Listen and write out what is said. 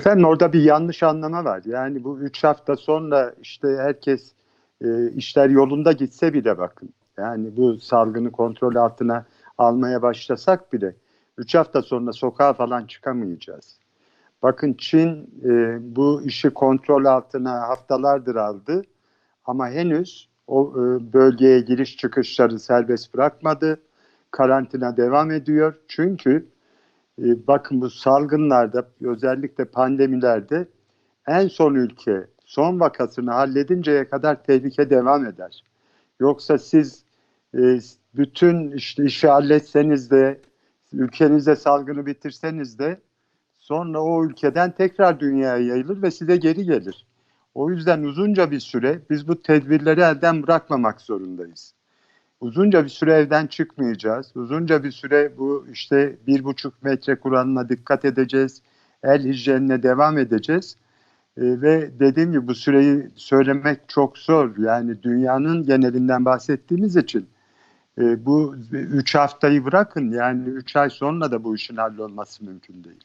Efendim orada bir yanlış anlama var. Yani bu üç hafta sonra işte herkes e, işler yolunda gitse bile bakın. Yani bu salgını kontrol altına almaya başlasak bile üç hafta sonra sokağa falan çıkamayacağız. Bakın Çin e, bu işi kontrol altına haftalardır aldı ama henüz o e, bölgeye giriş çıkışları serbest bırakmadı. Karantina devam ediyor. Çünkü e, bakın bu salgınlarda özellikle pandemilerde en son ülke son vakasını halledinceye kadar tehlike devam eder. Yoksa siz e, bütün işte işi halletseniz de ülkenizde salgını bitirseniz de sonra o ülkeden tekrar dünyaya yayılır ve size geri gelir. O yüzden uzunca bir süre biz bu tedbirleri elden bırakmamak zorundayız. Uzunca bir süre evden çıkmayacağız. Uzunca bir süre bu işte bir buçuk metre kuralına dikkat edeceğiz. El hijyenine devam edeceğiz. E, ve dediğim gibi bu süreyi söylemek çok zor. Yani dünyanın genelinden bahsettiğimiz için e, bu üç haftayı bırakın. Yani üç ay sonra da bu işin hallolması mümkün değil.